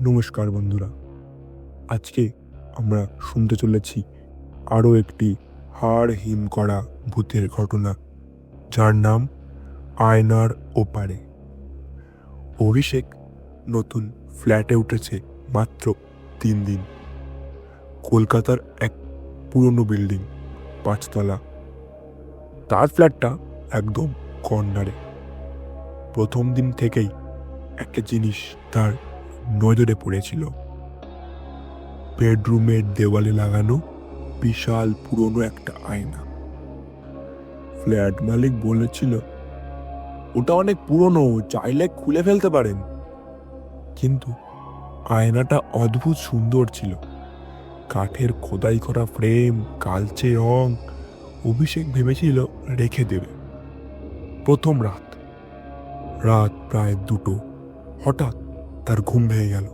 নমস্কার বন্ধুরা। আজকে আমরা শুনতে চলেছি আরও একটি হাড় হিম করা ভূতের ঘটনা, যার নাম আয়নার ওপারে। অভিষেক নতুন ফ্ল্যাটে উঠেছে মাত্র তিন দিন। কলকাতার এক পুরনো বিল্ডিং, পাঁচতলা। তার ফ্ল্যাটটা একদম কর্নারে। প্রথম দিন থেকেই একটা জিনিস তার নজরে পড়েছিল। বেডরুমের দেওয়ালে লাগানো বিশাল পুরনো একটা আয়না। ফ্ল্যাট মালিক বলেছিল, ওটা অনেক পুরনো, চাইলে খুলে ফেলতে পারেন। কিন্তু আয়নাটা অদ্ভুত সুন্দর ছিল। কাঠের খোদাই করা ফ্রেম, কালচে রং, অভিষেক ভেবেছিল রেখে দেবে। প্রথম রাত রাত প্রায় দুটো, হঠাৎ তার ঘুম ভেঙে গেল।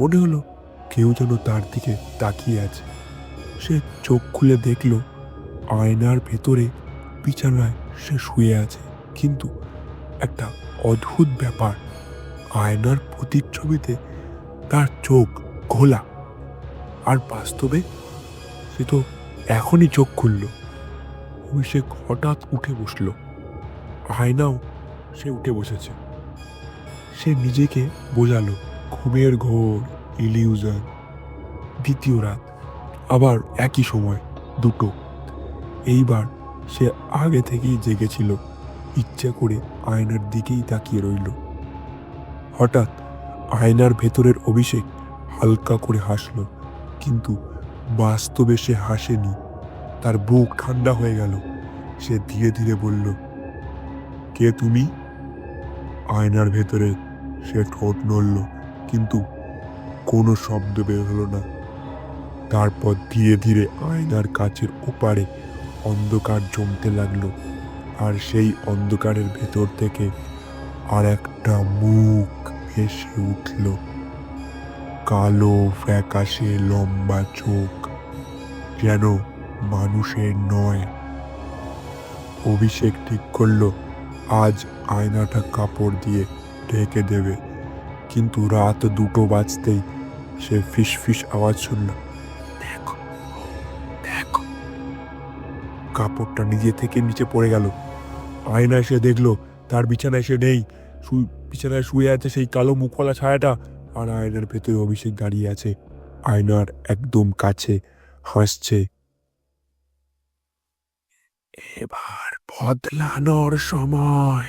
মনে হলো কেউ যেন তার দিকে তাকিয়ে আছে। সে চোখ খুলে দেখল, আয়নার ভেতরে বিছানায় সে শুয়ে আছে। কিন্তু একটা অদ্ভুত ব্যাপার, আয়নার প্রতিচ্ছবিতে তার চোখ ঘোলা। আর বাস্তবে সে তো এখনই চোখ খুলল। অভিষেক হঠাৎ উঠে বসল। আয়নাও সে উঠে বসেছে। সে নিজেকে বোঝালো, ঘুমের ঘোর ইলিউশন দ্বিতীয় রাত, আবার একই সময়, দুটো। এইবার সে আগে থেকেই জেগেছিল, ইচ্ছা করে আয়নার দিকেই তাকিয়ে রইল। হঠাৎ আয়নার ভেতরের অভিষেক হালকা করে হাসলো, কিন্তু বাস্তবে সে হাসেনি। তার বুক ঠান্ডা হয়ে গেল। সে ধীরে ধীরে বলল, কে তুমি? আয়নার ভেতরে সে ঠোঁট নড়ল, কিন্তু কোনো শব্দ বের হলো না। তারপর ধীরে ধীরে আয়নার কাছের ওপারে অন্ধকার জমতে লাগল, আর সেই অন্ধকারের ভেতর থেকে আর একটা মুখ ভেসে উঠল। কালো, ফ্যাকাশে লম্বা চোখ, যেন মানুষের নয়। অভিষেক ঠিক করল, আজ আয়নাটা কাপড় দিয়ে ঢেকে দেবে। কিন্তু রাত দুটো বাজতেই সে ফিস ফিস আওয়াজ শুনল। দেখো দেখো। কাপড়টা নিজে থেকে নিচে পড়ে গেল। আয়না এসে দেখল, তার বিছানায় সে নেই। বিছানায় শুয়ে আছে সেই কালো মুখওয়ালা ছায়াটা। আর আয়নার ভেতরে অভিষেক দাঁড়িয়ে আছে। আয়নার একদম কাছে হাসছে। এবার বদলানোর সময়।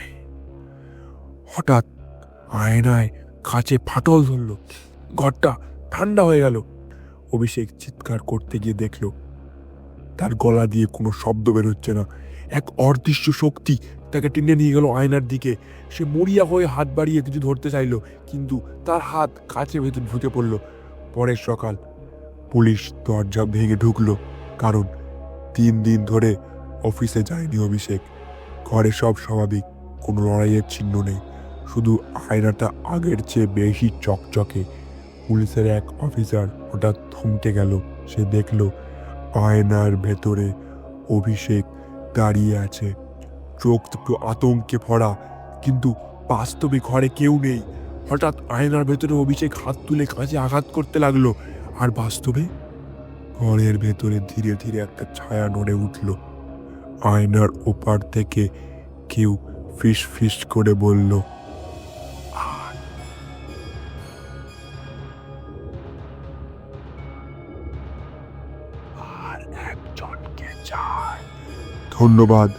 হঠাৎ আয়নায় কাছে ফাটল ধরল। ঘরটা ঠান্ডা হয়ে গেল। অভিষেক চিৎকার করতে গিয়ে দেখল, তার গলা দিয়ে কোনো শব্দ বের হচ্ছে না। এক অদৃশ্য শক্তি তাকে টেনে নিয়ে গেল আয়নার দিকে। সে মরিয়া হয়ে হাত বাড়িয়ে কিছু ধরতে চাইলো, কিন্তু তার হাত কাছে ভেতর ঢুকে পড়ল। পরের সকাল পুলিশ দরজা ভেঙে ঢুকলো, কারণ তিন দিন ধরে অফিসে যায়নি অভিষেক। ঘরে সব স্বাভাবিক, কোনো লড়াইয়ের চিহ্ন নেই। শুধু আয়নাটা আগের চেয়ে বেশি চকচকে। পুলিশের এক অফিসার হঠাৎ থমকে গেল। সে দেখল আয়নার ভেতরে অভিষেক দাঁড়িয়ে আছে। চোখ দুটো আতঙ্কে ভরা, কিন্তু বাস্তবে ঘরে কেউ নেই। হঠাৎ আয়নার ভেতরে অভিষেক হাত তুলে কাঁচে আঘাত করতে লাগল আর বাস্তবে ঘরের ভেতরে ধীরে ধীরে একটা ছায়া নড়ে উঠল। আয়নার ওপার থেকে কেউ ফিস ফিস করে বলল একজনকে চাই ধন্যবাদ।